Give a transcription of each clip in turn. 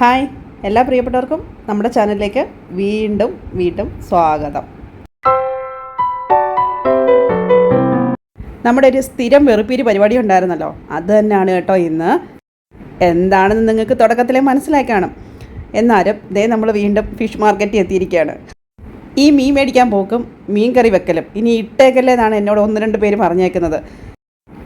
Hi എല്ലാ പ്രിയപ്പെട്ടവർക്കും നമ്മുടെ ചാനലിലേക്ക് വീണ്ടും വീണ്ടും സ്വാഗതം. നമ്മുടെ ഒരു സ്ഥിരം വെറുപ്പീര് പരിപാടി ഉണ്ടായിരുന്നല്ലോ. അത് തന്നെയാണ് കേട്ടോ ഇന്ന്. എന്താണെന്ന് നിങ്ങൾക്ക് തുടക്കത്തിലേ മനസ്സിലായി കാണും. എന്നാലും ദേ നമ്മൾ വീണ്ടും ഫിഷ് മാർക്കറ്റിൽ എത്തിയിരിക്കുകയാണ്. ഈ മീൻ മേടിക്കാൻ പോക്കും മീൻ കറി വെക്കലും. ഇനി ഇട്ടേക്കല്ലേ എന്നാണ് എന്നോട് ഒന്ന് രണ്ട് പേര് പറഞ്ഞേക്കുന്നത്.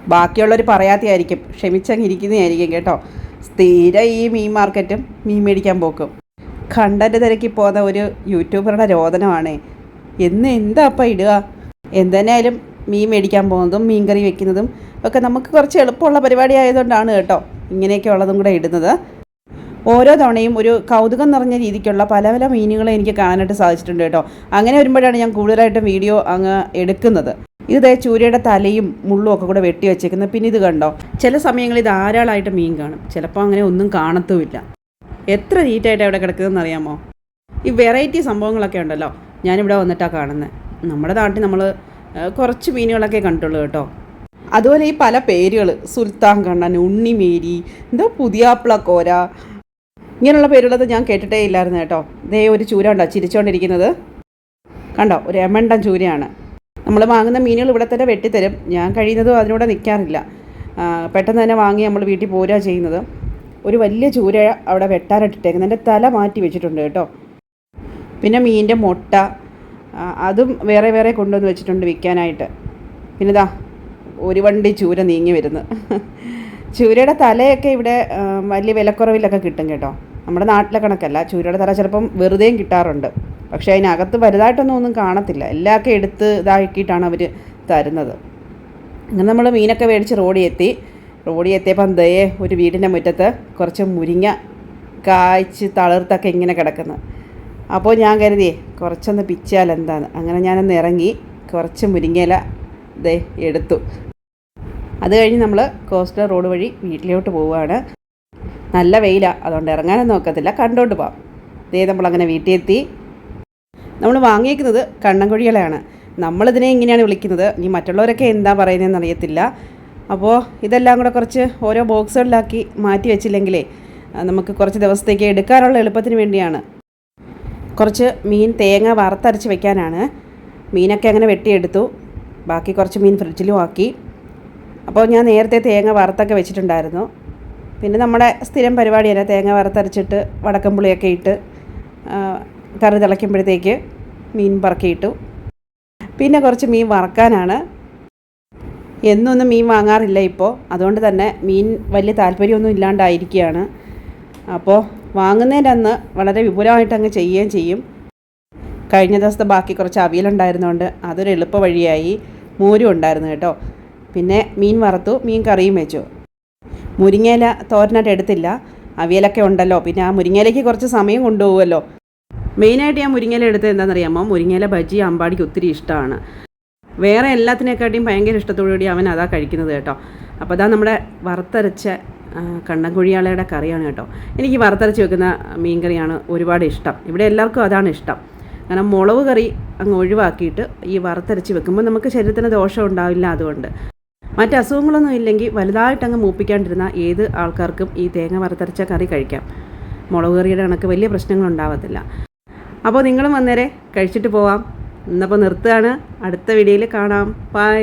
ബാക്കിയുള്ളവർ പറയാത്തയായിരിക്കും ക്ഷമിച്ചങ്ങിരിക്കുന്നതായിരിക്കും കേട്ടോ. സ്ഥിരം ഈ മീൻ മാർക്കറ്റും മീൻ മേടിക്കാൻ പോക്കും. കണ്ടന്റ് തിരക്കി പോകുന്ന ഒരു യൂട്യൂബറുടെ രോദനമാണ്. എന്ന് എന്താ അപ്പം ഇടുക? എന്തായാലും മീൻ മേടിക്കാൻ പോകുന്നതും മീൻ കറി വെക്കുന്നതും ഒക്കെ നമുക്ക് കുറച്ച് എളുപ്പമുള്ള പരിപാടി ആയതുകൊണ്ടാണ് കേട്ടോ ഇങ്ങനെയൊക്കെ ഉള്ളതും കൂടെ ഇടുന്നത്. ഓരോ തവണയും ഒരു കൗതുകം നിറഞ്ഞ രീതിക്കുള്ള പല പല മീനുകളെ എനിക്ക് കാണാനായിട്ട് സാധിച്ചിട്ടുണ്ട് കേട്ടോ. അങ്ങനെ വരുമ്പോഴാണ് ഞാൻ കൂടുതലായിട്ടും വീഡിയോ അങ്ങ് എടുക്കുന്നത്. ഇത് ചൂരയുടെ തലയും മുള്ളും ഒക്കെ കൂടെ വെട്ടി വെച്ചേക്കുന്നത് പിന്നെ ഇത് കണ്ടോ? ചില സമയങ്ങളിൽ ധാരാളമായിട്ട് മീൻ കാണും. ചിലപ്പോൾ അങ്ങനെ ഒന്നും കാണത്തുമില്ല. എത്ര നീറ്റായിട്ട് അവിടെ കിടക്കുന്നതെന്ന് അറിയാമോ? ഈ വെറൈറ്റി സംഭവങ്ങളൊക്കെ ഉണ്ടല്ലോ. ഞാനിവിടെ വന്നിട്ടാണ് കാണുന്നത് നമ്മുടെ നാട്ടിൽ നമ്മൾ കുറച്ച് മീനുകളൊക്കെ കണ്ടുള്ളൂ കേട്ടോ. അതുപോലെ ഈ പല പേരുകൾ സുൽത്താൻ കണ്ണൻ ഉണ്ണിമേരി എന്തോ പുതിയാപ്പിള കോര. ഇങ്ങനെയുള്ള പേരുള്ളത് ഞാൻ കേട്ടിട്ടേ ഇല്ലായിരുന്നു കേട്ടോ. ദേ ഒരു ചൂര ഉണ്ടോ ചിരിച്ചുകൊണ്ടിരിക്കുന്നത് കണ്ടോ? ഒരു എമണ്ടൻ ചൂരയാണ്. നമ്മൾ വാങ്ങുന്ന മീനുകൾ ഇവിടെ തന്നെ വെട്ടിത്തരും. ഞാൻ കഴിയുന്നതും അതിനൂടെ നിൽക്കാറില്ല പെട്ടെന്ന് തന്നെ വാങ്ങി നമ്മൾ വീട്ടിൽ പോരുക ചെയ്യുന്നത്. ഒരു വലിയ ചൂര അവിടെ വെട്ടാനിട്ടിട്ടേക്കുന്നത് എന്റെ തല മാറ്റി വെച്ചിട്ടുണ്ട് കേട്ടോ. പിന്നെ മീനിന്റെ മുട്ട അതും വേറെ വേറെ കൊണ്ടുവന്ന് വെച്ചിട്ടുണ്ട് വിൽക്കാനായിട്ട്. പിന്നെ ഇതാ ഒരു വണ്ടി ചൂര നീങ്ങി വരുന്നു. ചൂരയുടെ തലയൊക്കെ ഇവിടെ വലിയ വിലക്കുറവിലൊക്കെ കിട്ടും കേട്ടോ. നമ്മുടെ നാട്ടിലെ കണക്കല്ല. ചൂരയുടെ തല ചിലപ്പം വെറുതെയും കിട്ടാറുണ്ട്. പക്ഷേ അതിനകത്ത് വലുതായിട്ടൊന്നും ഒന്നും കാണത്തില്ല. എല്ലാമൊക്കെ എടുത്ത് ഇതാക്കിയിട്ടാണ് അവർ തരുന്നത്. അങ്ങനെ നമ്മൾ മീനൊക്കെ മേടിച്ച് റോഡിൽ എത്തി റോഡിൽ എത്തിയപ്പം ദേ ഒരു വീടിന്റെ മുറ്റത്ത് കുറച്ച് മുരിങ്ങ കായ്ച്ച് തളിർത്തൊക്കെ ഇങ്ങനെ കിടക്കുന്നത് അപ്പോൾ ഞാൻ കരുതി കുറച്ചൊന്ന് പിച്ചാൽ എന്താണ്? അങ്ങനെ ഞാനൊന്ന് ഇറങ്ങി കുറച്ച് മുരിങ്ങയില ദേ എടുത്തു. അത് കഴിഞ്ഞ് നമ്മൾ കോസ്റ്റൽ റോഡ് വഴി വീട്ടിലോട്ട് പോവുകയാണ്. നല്ല വെയിലാണ് അതുകൊണ്ട് ഇറങ്ങാനൊന്നും നോക്കത്തില്ല കണ്ടോണ്ട് പോവാം. ദേ നമ്മളങ്ങനെ വീട്ടിൽ എത്തി നമ്മൾ വാങ്ങിയേക്കുന്നത് കണ്ണൻകുഴികളെയാണ്. നമ്മളിതിനെ ഇങ്ങനെയാണ് വിളിക്കുന്നത്. ഇനി മറ്റുള്ളവരൊക്കെ എന്താ പറയുന്നതെന്ന് അറിയത്തില്ല. അപ്പോൾ ഇതെല്ലാം കൂടെ കുറച്ച് ഓരോ ബോക്സുകളിലാക്കി മാറ്റി വെച്ചില്ലെങ്കിലേ നമുക്ക് കുറച്ച് ദിവസത്തേക്ക് എടുക്കാനുള്ള എളുപ്പത്തിന് വേണ്ടിയാണ്. കുറച്ച് മീൻ തേങ്ങ വറുത്തരച്ച് വെക്കാനാണ്. മീനൊക്കെ അങ്ങനെ വെട്ടിയെടുത്തു. ബാക്കി കുറച്ച് മീൻ ഫ്രിഡ്ജിലും ആക്കി. അപ്പോൾ ഞാൻ നേരത്തെ തേങ്ങ വറുത്തൊക്കെ വെച്ചിട്ടുണ്ടായിരുന്നു. പിന്നെ നമ്മുടെ സ്ഥിരം പരിപാടിയല്ല തേങ്ങ വറുത്തരച്ചിട്ട് വടക്കമ്പുളിയൊക്കെ ഇട്ട് കറി തിളയ്ക്കുമ്പോഴത്തേക്ക് മീൻ പറക്കിയിട്ടു. പിന്നെ കുറച്ച് മീൻ വറക്കാനാണ്. എന്നൊന്നും മീൻ വാങ്ങാറില്ല ഇപ്പോൾ അതുകൊണ്ട് തന്നെ മീൻ വലിയ താല്പര്യമൊന്നും ഇല്ലാണ്ടായിരിക്കുകയാണ്. അപ്പോൾ വാങ്ങുന്നതിന്റെ അന്ന് വളരെ വിപുലമായിട്ട് അങ്ങ് ചെയ്യുകയും ചെയ്യും. കഴിഞ്ഞ ദിവസത്തെ ബാക്കി കുറച്ച് അവിയലുണ്ടായിരുന്നതുകൊണ്ട് അതൊരു എളുപ്പ വഴിയായി മോരും ഉണ്ടായിരുന്നു കേട്ടോ. പിന്നെ മീൻ വറുത്തു മീൻ കറിയും വെച്ചു. മുരിങ്ങയില തോരനായിട്ട് എടുത്തില്ല. അവിയലൊക്കെ ഉണ്ടല്ലോ. പിന്നെ ആ മുരിങ്ങയിലേക്ക് കുറച്ച് സമയം കൊണ്ടുപോകുമല്ലോ മെയിനായിട്ട് ഞാൻ മുരിങ്ങയില എടുത്തത് എന്താണെന്നറിയാമോ? മുരിങ്ങയില ബജി അമ്പാടിക്ക് ഒത്തിരി ഇഷ്ടമാണ്. വേറെ എല്ലാത്തിനെക്കാട്ടിയും ഭയങ്കര ഇഷ്ടത്തോടുകൂടി അവൻ അതാ കഴിക്കുന്നത് കേട്ടോ. അപ്പോൾ അതാ നമ്മുടെ വറുത്തരച്ച കണ്ണൻകുഴിയാളയുടെ കറിയാണ് കേട്ടോ. എനിക്ക് വറുത്തരച്ച് വെക്കുന്ന മീൻ കറിയാണ് ഒരുപാട് ഇഷ്ടം. ഇവിടെ എല്ലാവർക്കും അതാണ് ഇഷ്ടം. കാരണം മുളക് കറി അങ്ങ് ഒഴിവാക്കിയിട്ട് ഈ വറുത്തരച്ച് വെക്കുമ്പോൾ നമുക്ക് ശരീരത്തിന് ദോഷം ഉണ്ടാവില്ല അതുകൊണ്ട്. മറ്റ് അസുഖങ്ങളൊന്നും ഇല്ലെങ്കിൽ വലുതായിട്ട് അങ്ങ് മൂപ്പിക്കാണ്ടിരുന്ന ഏത് ആൾക്കാർക്കും ഈ തേങ്ങ വറുത്തരച്ച കറി കഴിക്കാം. മുളക് കറിയുടെ കണക്ക് വലിയ പ്രശ്നങ്ങളുണ്ടാവത്തില്ല അപ്പോൾ നിങ്ങളും വന്നേരെ കഴിച്ചിട്ട് പോവാം. ഇന്നപ്പോൾ നിർത്തുകയാണ്. അടുത്ത വീഡിയോയിൽ കാണാം. ബൈ